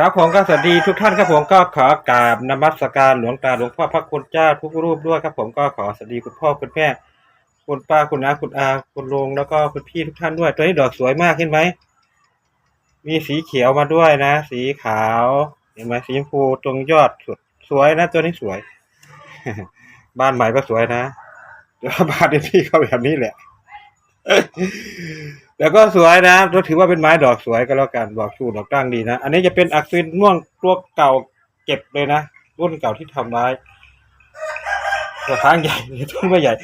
ครับผมก็สวัสดีทุกท่านครับผมก็ขอกราบนมัสการหลวงตาหลวงพ่อพระคุณเจ้าทุกรูปด้วยครับผมก็ขอสวัสดีคุณพ่อคุณแม่คุณป้าคุณอาคุณอาคุณลุงแล้วก็คุณพี่ทุกท่านด้วยตัวนี้ดอกสวยมากเห็นไหมมีสีเขียวมาด้วยนะ สีขาวเห็นไหมสีชมพูตรงยอดสุดสวยนะตัวนี้สวย บ้านใหม่ก็สวยนะแต่ว่าบ้านที่เขาแบบนี้แหละ แต่ก็สวยนะก็ถือว่าเป็นไม้ดอกสวยก็แล้วกันดอกชูดอกตั้งดีนะ อันนี้จะเป็นอักซินม่วงตัวเก่าเก็บเลยนะรุ่นเก่าที่ทำไว้กระถางใหญ่ต้นไม่ใหญ่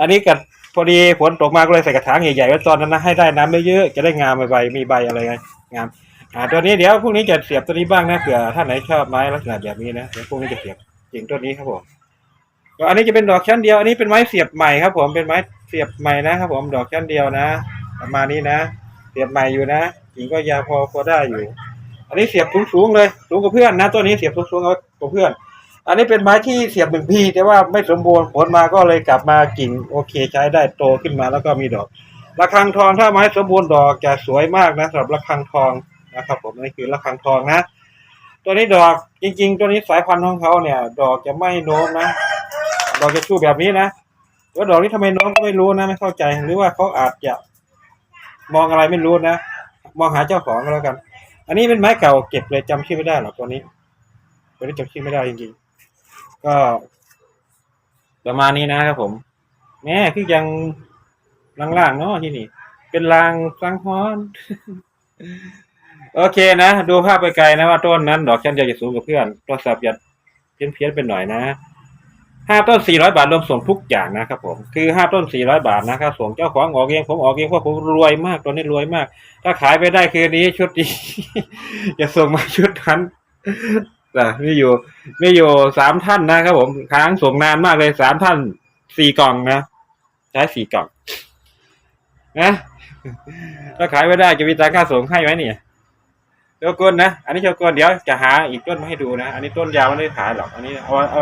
อันนี้กับพอดีฝนตกมาก็เลยใส่กระถางใหญ่ๆไว้ตอนนั้นนะให้ได้น้ำไม่เยอะจะได้งามใบมีใบอะไรไงงามอ่าตัวนี้เดี๋ยวพรุ่งนี้จะเสียบตัวนี้บ้างนะเผื่อท่านไหนชอบไม้ลักษณะแบบนี้นะเดี๋ยวพรุ่งนี้จะเสียบจริงตัวนี้ครับผมอันนี้จะเป็นดอกชั้นเดียว อันนี้เป็นไม้เสียบใหม่ครับผมเป็นไม้ เสียบใหม่นะครับผมดอกชั้นเดียวนะ ประมาณนี้นะเสียบใหม่อยู่นะกิ่งก็ยาวพอพอได้อยู่ อันนี้เสียบสูงๆเลยสูงกว่าเพื่อนนะตัวนี้เสียบสูงๆกว่าเพื่อน อันนี้เป็นไม้ที่เสียบหนึ่งปีแต่ว่าไม่สมบูรณ์ผลมาก็เลยกลับมากิ่งโอเคใช้ได้โตขึ้นมาแล้วก็มีดอกระฆังทองถ้าไม้สมบูรณ์ดอกจะสวยมากนะสำหรับระฆังทองนะครับผมนี่คือระฆังทองนะ ตัวนี้ดอกจริง ๆ ตัวนี้สายพันธุ์ของเขาเนี่ย ดอกจะไม่โน้มนะ ดอกจะชูแบบนี้นะ ว่าดอกนี้ทำไมน้อมก็ไม่รู้นะไม่เข้าใจ หรือว่าเขาอาจจะมองอะไรไม่รู้นะมองหาเจ้าของก็แล้วกัน อันนี้เป็นไม้เก่าเก็บเลยจำชื่อไม่ได้หรอกตัวนี้ตัวนี้จำชื่อไม่ได้จริงๆก็ประมาณนี้นะครับผมแม่คือยังล่างๆเนาะที่นี่ เป็นรางสังฮอนโอเคนะดูภาพไปไกลนะว่าต้นนั้น ดอกชั้นเดียวจะสูงกว่าเพื่อนตัวสับยัดเพี้ยนเพี้ยนๆเป็นหน่อยนะ ห้าต้นสี่ร้อยบาทรวมส่งทุกอย่างนะครับผมคือห้าต้นสี่ร้อยบาทนะครับส่งเจ้าของออกเองผมออกเองเพราะผมรวยมากตอนนี้รวยมาก ถ้าขายไปได้คืนนี้ชุดนี้จะส่งมาชุดนั้นแต่มีอยู่มีอยู่สามท่านนะครับผมค้างส่งนานมากเลยสามท่านสี่กล่องนะใช้สี่กล่องนะถ้าขายไม่ได้จะมีตังค่าส่งให้ไหมเนี่ยโชกุนนะ อันนี้โชกุนเดี๋ยวจะหาอีกต้นมาให้ดูนะ อันนี้ต้นยาวไม่ได้ขายหรอก อันนี้เอาเอา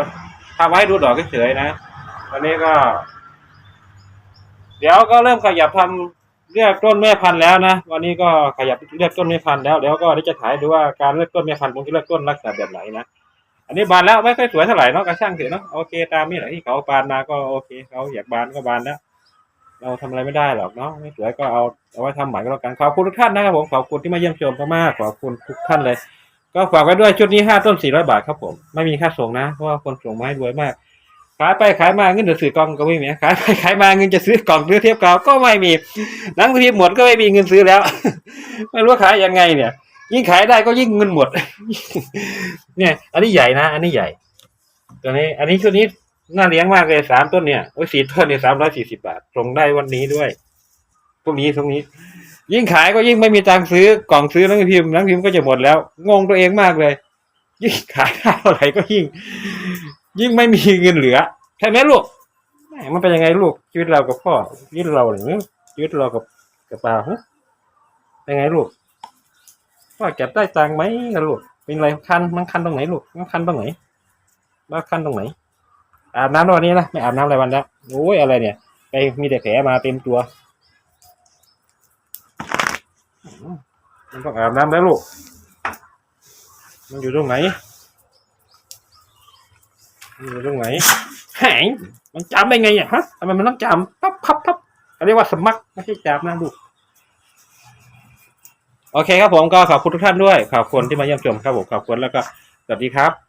ทำไว้ดูดอกเฉยๆนะตอนนี้ก็ เดี๋ยวก็เริ่มขยับทำเลือกต้นแม่พันธุ์แล้วนะวันนี้ก็ขยับเลือกต้นแม่พันธุ์แล้วเดี๋ยวก็เดี๋ยวจะถ่ายดูว่าการเลือกต้นแม่พันธุ์ผมจะเลือกต้นลักษณะแบบไหนนะอันนี้บานแล้วไม่ค่อยสวยเท่าไหร่เนาะกระช่างเถอะเนาะโอเคตามนี่แหละที่เขาบานมาก็โอเคเขาอยากบานก็บานแล้วเราทำอะไรไม่ได้หรอกเนาะไม่สวยก็เอาเอาไว้ทำใหม่ก็แล้วกันขอบคุณทุกท่านนะครับผมขอบคุณที่มาเยี่ยมชมมากๆขอบคุณทุกท่านเลย ก็ฝากไว้ด้วยชุดนี้ห้าต้นสี่ร้อยบาทครับผม ไม่มีค่าส่งนะ เพราะว่าคนส่งมาให้รวยมาก ขายไปขายมาเงินจะซื้อกล่องก็ไม่มีขายไปขายมาเงินจะซื้อกล่องซื้อเทียบกาวก็ไม่มีหนังสือพิมพ์หมดก็ไม่มีเงินซื้อแล้ว ไม่รู้ว่าขายยังไงเนี่ย ยิ่งขายได้ก็ยิ่งเงินหมด เนี่ย อันนี้ใหญ่นะ อันนี้ใหญ่ตัวนี้ อันนี้ชุดนี้น่าเลี้ยงมากเลยสามต้นเนี่ยโอ้ยสี่ต้นเนี่ยสามร้อยสี่สิบาทส่งได้วันนี้ด้วยพรุ่งนี้พรุ่งนี้ ยิ่งขายก็ยิ่งไม่มีตังค์ซื้อกล่องซื้อหนังพิมพ์หนังพิมพ์ก็จะหมดแล้ว งงตัวเองมากเลย ยิ่งขายได้เท่าไหร่ก็ยิ่ง ยิ่งไม่มีเงินเหลือใช่ไหมลูกม่มันเป็นยังไงลูกชีวิตเรากับพ่อชีวิตเราหรือชีวิตเรากับกับปลาฮะเป็นไงลูกพ่อเก็บได้ตังค์ไหมลูกเป็นไรคันมันคันตรงไหนลูกมันคันตรงไหนมันคันตรงไหน อาบน้ำวันนี้นะไม่อาบน้ำหลายวันแล้วโอ้ยอะไรเนี่ยไปมีแต่แผลมาเต็มตัว มันต้องอาบน้ำแล้วลูก มันอยู่ตรงไหน มันอยู่ตรงไหนแหงมันจำได้ไงอะฮะทำไมมันต้องจำปั๊บพับพับเขาเรียกว่าสมัครไม่ใช่จำนะลูก โอเคครับผมก็ขอบคุณทุกท่านด้วย ขอบคุณที่มาเยี่ยมชมครับผม ขอบคุณแล้วก็สวัสดีครับ